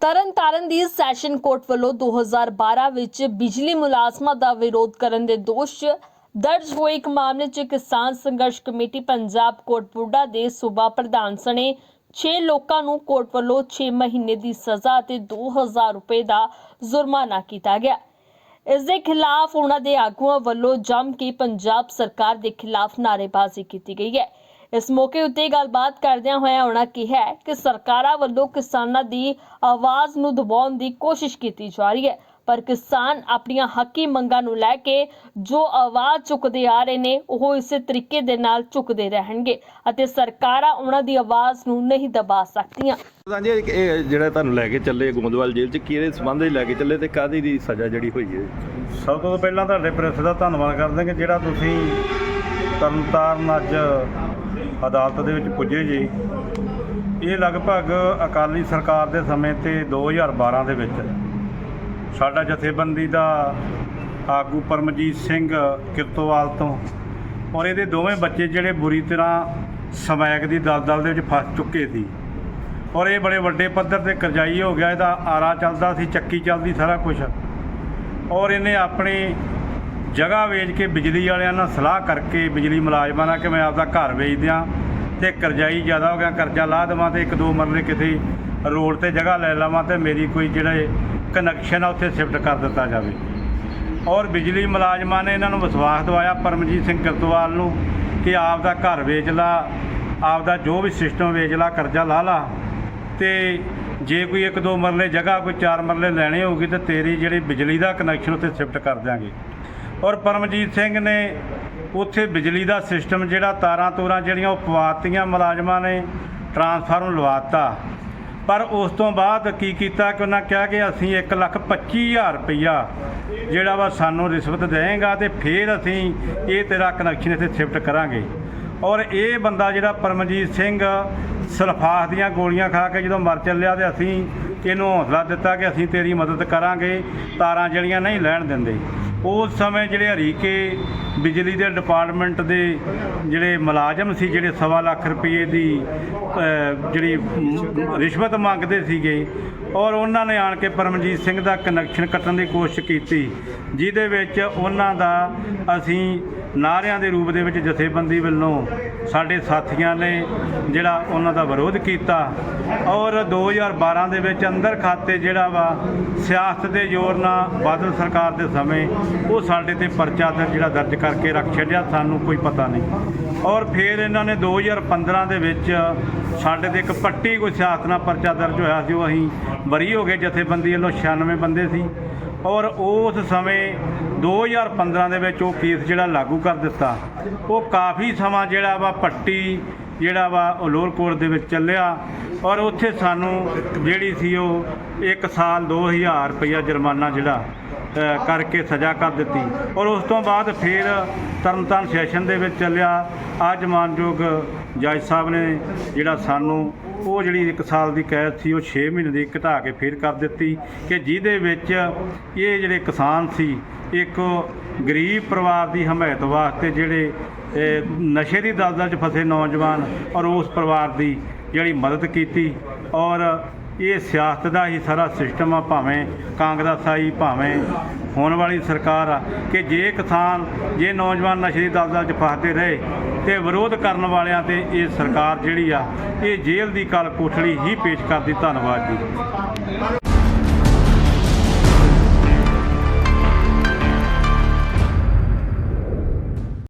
ਤਰਨਤਾਰਨ ਦੀ session court ਵੱਲੋਂ 2012 ਵਿੱਚ ਬਿਜਲੀ ਮੁਲਾਜ਼ਮਾਂ ਦਾ ਵਿਰੋਧ ਕਰਨ ਦੇ ਦੋਸ਼ 'ਚ ਦਰਜ ਹੋਏ। ਇੱਕ ਮਾਮਲੇ 'ਚ ਕਿਸਾਨ ਸੰਘਰਸ਼ ਕਮੇਟੀ ਪੰਜਾਬ ਕੋਟਪੁੱਡਾ ਦੇ ਸੂਬਾ ਪ੍ਰਧਾਨ ਸਣੇ 6 ਲੋਕਾਂ ਨੂੰ ਕੋਰਟ ਵੱਲੋਂ 6 ਮਹੀਨੇ ਦੀ ਸਜ਼ਾ ਅਤੇ 2000 ਰੁਪਏ ਦਾ ਜੁਰਮਾਨਾ ਕੀਤਾ ਗਿਆ। ਇਸ ਦੇ ਖਿਲਾਫ ਉਹਨਾਂ ਦੇ ਆਗੂਆਂ ਵੱਲੋਂ ਜੰਮ ਕੇ ਪੰਜਾਬ ਸਰਕਾਰ ਦੇ ਖਿਲਾਫ ਨਾਅਰੇਬਾਜ਼ੀ ਕੀਤੀ ਗਈ ਹੈ। ਇਸ ਮੌਕੇ ਉੱਤੇ ਗੱਲਬਾਤ ਕਰਦਿਆਂ ਹੋਇਆਂ ਉਹਨਾਂ ਕਿਹਾ ਹੈ ਕਿ ਸਰਕਾਰਾਂ ਵੱਲੋਂ ਕਿਸਾਨਾਂ ਦੀ ਆਵਾਜ਼ ਨੂੰ ਦਬਾਉਣ ਦੀ ਕੋਸ਼ਿਸ਼ ਕੀਤੀ ਜਾ ਰਹੀ ਹੈ ਪਰ ਕਿਸਾਨ ਆਪਣੀਆਂ ਹੱਕੀ ਮੰਗਾਂ ਨੂੰ ਲੈ ਕੇ ਜੋ ਆਵਾਜ਼ ਚੁੱਕਦੇ ਆ ਰਹੇ ਨੇ ਉਹ ਇਸੇ ਤਰੀਕੇ ਦੇ ਨਾਲ ਚੁੱਕਦੇ ਰਹਿਣਗੇ ਅਤੇ ਸਰਕਾਰਾਂ ਉਹਨਾਂ ਦੀ ਆਵਾਜ਼ ਨੂੰ ਨਹੀਂ ਦਬਾ ਸਕਦੀਆਂ। ਤਾਂ ਜੀ ਇਹ ਜਿਹੜਾ ਤੁਹਾਨੂੰ ਲੈ ਕੇ ਚੱਲੇ ਗੋਂਦਵਾਲ ਜੇਲ੍ਹ 'ਚ ਕਿਹਦੇ ਸਬੰਧ ਲੈ ਕੇ ਚੱਲੇ ਤੇ ਕਾਦੀ ਦੀ ਸਜ਼ਾ ਜਿਹੜੀ ਹੋਈ ਹੈ? ਸਭ ਤੋਂ ਪਹਿਲਾਂ ਤੁਹਾਡੇ ਪ੍ਰੈਸ ਦਾ ਧੰਨਵਾਦ ਕਰਦੇ ਕਿ ਜਿਹੜਾ ਤੁਸੀਂ ਤਰਨਤਾਰਨ ਅੱਜ ਅਦਾਲਤ ਦੇ ਵਿੱਚ ਪੁੱਜੇ ਜੀ। ਇਹ ਲਗਭਗ ਅਕਾਲੀ ਸਰਕਾਰ ਦੇ ਸਮੇਂ ਤੇ 2012 ਦੇ ਵਿੱਚ ਸਾਡਾ ਜਥੇਬੰਦੀ ਦਾ ਆਗੂ ਪਰਮਜੀਤ ਸਿੰਘ ਕਿਰਤੋਵਾਲ ਤੋਂ ਔਰ ਇਹਦੇ ਦੋਵੇਂ ਬੱਚੇ ਜਿਹੜੇ ਬੁਰੀ ਤਰ੍ਹਾਂ ਸਮੈਕ ਦੀ ਦਲਦਲ ਦੇ ਵਿੱਚ ਫਸ ਚੁੱਕੇ ਸੀ। ਔਰ ਇਹ ਬੜੇ ਵੱਡੇ ਪੱਧਰ ਤੇ ਕਰਜ਼ਾਈ ਹੋ ਗਿਆ। ਇਹਦਾ ਆਰਾ ਚੱਲਦਾ ਸੀ, ਚੱਕੀ ਚੱਲਦੀ ਸਾਰਾ ਕੁਝ ਔਰ ਇਹਨੇ ਆਪਣੀ ਜਗ੍ਹਾ ਵੇਚ ਕੇ ਬਿਜਲੀ ਵਾਲਿਆਂ ਨਾਲ ਸਲਾਹ ਕਰਕੇ ਬਿਜਲੀ ਮੁਲਾਜ਼ਮਾਂ ਨਾਲ ਕਿ ਮੈਂ ਆਪਦਾ ਘਰ ਵੇਚ ਦਿਆਂ ਤੇ ਕਰਜ਼ਾਈ ਜ਼ਿਆਦਾ ਹੋ ਗਿਆ, ਕਰਜ਼ਾ ਲਾ ਦੇਵਾਂ ਤੇ ਇੱਕ ਦੋ ਮਰਲੇ ਕਿਤੇ ਰੋਡ ਤੇ ਜਗ੍ਹਾ ਲੈ ਲਵਾਂ ਤੇ ਮੇਰੀ ਕੋਈ ਜਿਹੜਾ ਕਨੈਕਸ਼ਨ ਆ ਉੱਥੇ ਸ਼ਿਫਟ ਕਰ ਦਿੱਤਾ ਜਾਵੇ। ਔਰ ਬਿਜਲੀ ਮੁਲਾਜ਼ਮਾਂ ਨੇ ਇਹਨਾਂ ਨੂੰ ਵਿਸ਼ਵਾਸ ਦਵਾਇਆ ਪਰਮਜੀਤ ਸਿੰਘ ਕਰਤਵਾਲ ਨੂੰ ਕਿ ਆਪਦਾ ਘਰ ਵੇਚ ਲਾ, ਆਪਦਾ ਜੋ ਵੀ ਸਿਸਟਮ ਵੇਚ ਲਾ, ਕਰਜ਼ਾ ਲਾ ਲਾ ਤੇ ਜੇ ਕੋਈ ਇੱਕ ਦੋ ਮਰਲੇ ਜਗ੍ਹਾ, ਕੋਈ ਚਾਰ ਮਰਲੇ ਲੈਣੇ ਹੋਊਗੀ ਤੇ ਤੇਰੀ ਜਿਹੜੀ ਬਿਜਲੀ ਦਾ ਕਨੈਕਸ਼ਨ ਉੱਥੇ ਸ਼ਿਫਟ ਕਰ ਦਿਆਂਗੇ। ਔਰ ਪਰਮਜੀਤ ਸਿੰਘ ਨੇ ਉੱਥੇ ਬਿਜਲੀ ਦਾ ਸਿਸਟਮ ਜਿਹੜਾ ਤਾਰਾਂ ਤੂਰਾਂ ਜਿਹੜੀਆਂ ਉਹ ਪਵਾਤੀਆਂ, ਮੁਲਾਜ਼ਮਾਂ ਨੇ ਟਰਾਂਸਫਾਰਮ ਲਵਾਤਾ। ਪਰ ਉਸ ਤੋਂ ਬਾਅਦ ਕੀ ਕੀਤਾ ਕਿ ਉਹਨਾਂ ਕਿਹਾ ਕਿ ਅਸੀਂ 1 ਲੱਖ 25000 ਰੁਪਈਆ ਜਿਹੜਾ ਵਾ ਸਾਨੂੰ ਰਿਸ਼ਵਤ ਦੇਵੇਗਾ ਤੇ ਫਿਰ ਅਸੀਂ ਇਹ ਤੇਰਾ ਕਨੈਕਸ਼ਨ ਇੱਥੇ ਸ਼ਿਫਟ ਕਰਾਂਗੇ। ਔਰ ਇਹ ਬੰਦਾ ਜਿਹੜਾ ਪਰਮਜੀਤ ਸਿੰਘ ਸਲਫਾਸ ਦੀਆਂ ਗੋਲੀਆਂ ਖਾ ਕੇ ਜਦੋਂ ਮਰ ਚੱਲਿਆ ਤੇ ਅਸੀਂ ਇਹਨੂੰ ਹੌਸਲਾ ਦਿੱਤਾ ਕਿ ਅਸੀਂ ਤੇਰੀ ਮਦਦ ਕਰਾਂਗੇ, ਤਾਰਾਂ ਜਿਹੜੀਆਂ ਨਹੀਂ ਲੈਣ ਦਿੰਦੇ। ਉਸ ਸਮੇਂ ਜਿਹੜੇ ਹਰੀਕੇ ਬਿਜਲੀ ਦੇ ਡਿਪਾਰਟਮੈਂਟ ਦੇ ਜਿਹੜੇ ਮੁਲਾਜ਼ਮ ਸੀ, ਜਿਹੜੇ ਸਵਾ ਲੱਖ ਰੁਪਏ ਦੀ ਜਿਹੜੀ ਰਿਸ਼ਵਤ ਮੰਗਦੇ ਸੀਗੇ, ਔਰ ਉਹਨਾਂ ਨੇ ਆਣ ਕੇ ਪਰਮਜੀਤ ਸਿੰਘ ਦਾ ਕਨੈਕਸ਼ਨ ਕੱਟਣ ਦੀ ਕੋਸ਼ਿਸ਼ ਕੀਤੀ, ਜਿਹਦੇ ਵਿੱਚ ਉਹਨਾਂ ਦਾ ਅਸੀਂ ਨਾਰਿਆਂ ਦੇ ਰੂਪ ਦੇ ਵਿੱਚ ਜਥੇਬੰਦੀ ਵੱਲੋਂ ਸਾਡੇ ਸਾਥੀਆਂ ਨੇ ਜਿਹੜਾ ਉਹਨਾਂ ਦਾ ਵਿਰੋਧ ਕੀਤਾ ਔਰ 2012 ਦੇ ਵਿੱਚ ਅੰਦਰ ਖਾਤੇ ਜਿਹੜਾ ਵਾ, ਸਿਆਸਤ ਦੇ ਜ਼ੋਰ ਨਾਲ ਬਾਦਲ ਸਰਕਾਰ ਦੇ ਸਮੇਂ ਉਹ ਸਾਡੇ ਤੇ ਪਰਚਾ ਦਰ ਜਿਹੜਾ ਦਰਜ ਕਰਕੇ ਰੱਖ ਛੱਡਿਆ, ਸਾਨੂੰ ਕੋਈ ਪਤਾ ਨਹੀਂ। ਔਰ ਫਿਰ ਇਹਨਾਂ ਨੇ 2015 ਦੇ ਵਿੱਚ ਸਾਡੇ ਤੇ ਇੱਕ ਪੱਟੀ ਕੋਈ ਸਿਆਸਤ ਨਾਲ ਪਰਚਾ ਦਰਜ ਹੋਇਆ ਸੀ, ਉਹ ਅਸੀਂ ਬਰੀ ਹੋ ਗਏ ਜਥੇਬੰਦੀ ਵੱਲੋਂ 96 ਬੰਦੇ ਸੀ। ਔਰ ਉਸ ਸਮੇਂ 2015 ਦੇ ਵਿੱਚ ਉਹ ਕੇਸ ਜਿਹੜਾ ਲਾਗੂ ਕਰ ਦਿੱਤਾ। ਉਹ ਕਾਫੀ ਸਮਾਂ ਜਿਹੜਾ ਵਾ ਪੱਟੀ ਜਿਹੜਾ ਵਾ ਉਹ ਕੋਰਟ ਦੇ ਵਿੱਚ ਚੱਲਿਆ ਔਰ ਉੱਥੇ ਸਾਨੂੰ ਜਿਹੜੀ ਸੀ ਉਹ 1 ਸਾਲ 2000 ਰੁਪਇਆ ਜੁਰਮਾਨਾ ਜਿਹੜਾ ਕਰਕੇ ਸਜ਼ਾ ਕਰ ਦਿੱਤੀ। ਔਰ ਉਸ ਤੋਂ ਬਾਅਦ ਫਿਰ ਤਰਨਤਾਰਨ ਸੈਸ਼ਨ ਦੇ ਵਿੱਚ ਚੱਲਿਆ। ਅੱਜ ਮਾਨਯੋਗ ਜੱਜ ਸਾਹਿਬ ਨੇ ਜਿਹੜਾ ਸਾਨੂੰ ਉਹ ਜਿਹੜੀ 1 ਸਾਲ ਦੀ ਕੈਦ ਸੀ, ਉਹ 6 ਮਹੀਨੇ ਦੀ ਘਟਾ ਕੇ ਫਿਰ ਕਰ ਦਿੱਤੀ ਕਿ ਜਿਹਦੇ ਵਿੱਚ ਇਹ ਜਿਹੜੇ ਕਿਸਾਨ ਸੀ, ਇੱਕ ਗਰੀਬ ਪਰਿਵਾਰ ਦੀ ਹਮਾਇਤ ਵਾਸਤੇ ਜਿਹੜੇ ਨਸ਼ੇ ਦੀ ਦਲਦਲ 'ਚ ਫਸੇ ਨੌਜਵਾਨ ਔਰ ਉਸ ਪਰਿਵਾਰ ਦੀ ਜਿਹੜੀ ਮਦਦ ਕੀਤੀ ਔਰ ਇਹ ਸਿਆਸਤ ਦਾ ਹੀ ਸਾਰਾ ਸਿਸਟਮ ਆ, ਭਾਵੇਂ ਕਾਂਗਰਸ ਆਈ ਭਾਵੇਂ ਹੋਣ ਵਾਲੀ ਸਰਕਾਰ ਆ, ਕਿ ਜੇ ਕਿਸਾਨ, ਜੇ ਨੌਜਵਾਨ ਨਸ਼ੇ ਦੀ ਦਲਦਲ 'ਚ ਫਸਦੇ ਰਹੇ ਤੇ ਵਿਰੋਧ ਕਰਨ ਵਾਲਿਆਂ ਤੇ ਇਹ ਸਰਕਾਰ ਜਿਹੜੀ ਆ, ਇਹ ਜੇਲ੍ਹ ਦੀ ਕਲ ਕੋਠੜੀ ਹੀ ਪੇਸ਼ ਕਰਦੀ ਧੰਨਵਾਦ ਜੀ।